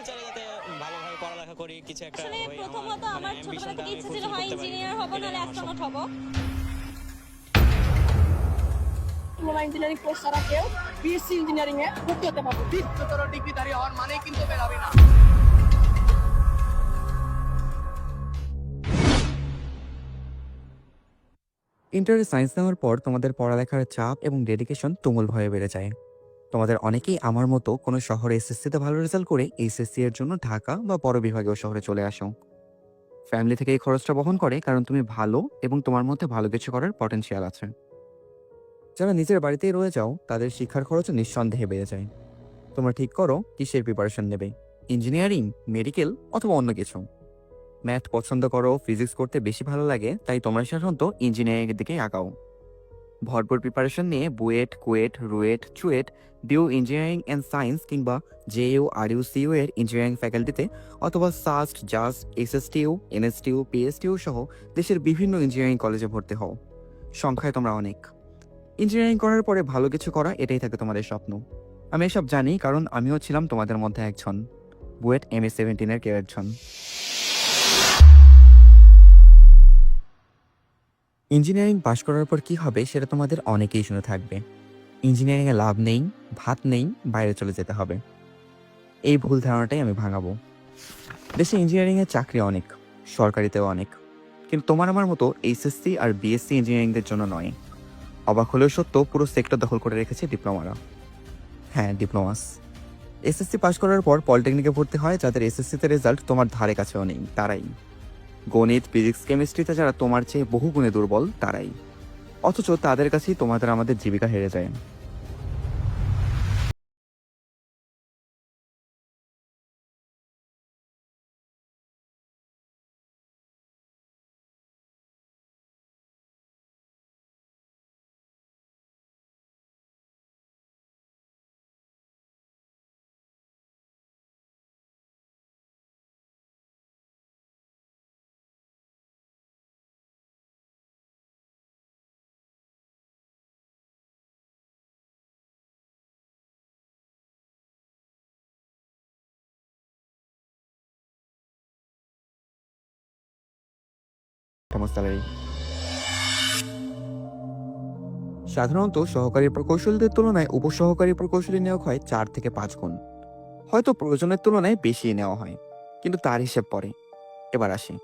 ফিউচারে যাতে ভালোভাবে পড়ালেখা করি কিছু একটা আসলে প্রথমত মানে আমার ছোটবেলা থেকে আমি ছিল হয় ইঞ্জিনিয়ার হব এটাই নাহলে আমার স্বপ্ন। অ্যাস্ট্রোনট হব ডিপ্লোমা ইঞ্জিনিয়ারিং কোর্স ছাড়া কেউ বিএসসি ইঞ্জিনিয়ারিং এ ভর্তি হতে পারবে। উচ্চতর ডিগ্রিধারী হওয়ার মানেই কিন্তু বেরাবি না। ইন্টারে সায়েন্স নেওয়ার পর তোমাদের পড়ালেখার চাপ এবং ডেডিকেশন তুমুল ভয়ে বেড়ে যায়। তোমাদের অনেকেই আমার মতো কোনো শহরে এসএসসিতে ভালো রেজাল্ট করে এইচএসসি এর জন্য ঢাকা বা বড় বিভাগীয় শহরে চলে আসো। ফ্যামিলি থেকে এই খরচটা বহন করে কারণ তুমি ভালো এবং তোমার মধ্যে ভালো কিছু করার পটেনশিয়াল আছে। যারা নিজের বাড়িতেই রয়ে যাও, তাদের শিক্ষার খরচ নিঃসন্দেহে বেড়ে যায়। তোমরা ঠিক করো কিসের প্রিপারেশন নেবে? ইঞ্জিনিয়ারিং মেডিকেল অথবা অন্য কিছু? ম্যাথ পছন্দ করো ফিজিক্স করতে বেশি ভালো লাগে, তাই তোমরা সাধারণত ইঞ্জিনিয়ারিং এর দিকে আগাও। ভরপুর প্রিপারেশন নিয়ে BUET, KUET, RUET, CUET, DU engineering and science কিংবা জেইউ, আরইউ, সিইউ এর ইঞ্জিনিয়ারিং ফ্যাকাল্টিতে অথবা সাস্ট জাস এসএসটিউ এনএসটিউ পিএসটিউ সহ দেশের বিভিন্ন ইঞ্জিনিয়ারিং কলেজে ভর্তি হও। সংখ্যায় তোমরা অনেক। ইঞ্জিনিয়ারিং করার পরে ভালো কিছু করা, এটাই থাকে তোমাদের স্বপ্ন। আমি এসব জানি কারণ আমিও ছিলাম তোমাদের মধ্যে একজন। বুয়েট এম এ সেভেন্টিনের কেউ একজন। ইঞ্জিনিয়ারিং পাশ করার পর কি হবে সেটা তোমাদের অনেকেই শুনে থাকবে। ইঞ্জিনিয়ারিংয়ে লাভ নেই, ভাত নেই, বাইরে চলে যেতে হবে। এই ভুল ধারণাটাই আমি ভাঙাবো। দেশে ইঞ্জিনিয়ারিংয়ের চাকরি অনেক, সরকারিতেও অনেক। কিন্তু তোমার আমার মতো এইচএসসি আর বিএসসি ইঞ্জিনিয়ারিংদের জন্য নয়। অবাক হলেও সত্য, পুরো সেক্টর দখল করে রেখেছে ডিপ্লোমারা। হ্যাঁ ডিপ্লোমাস এসএসসি পাশ করার পর পলিটেকনিকে ভর্তি হয়, যাদের এসএসসিতে রেজাল্ট তোমার ধারে কাছেও নেই, তারাই। গণিত, ফিজিক্স কেমিস্ট্রিতে যারা তোমার চেয়ে বহু গুণে দুর্বল, তারাই। অথচ তাদের কাছেই তোমাদের আমাদের জীবিকা হেরে যায়। কেমন সাধারণত সহকারী প্রকৌশলীদের তুলনায় উপসহকারী প্রকৌশলী নিয়োগ হয় চার থেকে পাঁচ গুণ। হয়তো প্রয়োজনের তুলনায় বেশি নেওয়া হয়, কিন্তু তার হিসেব পরে এবার আসি।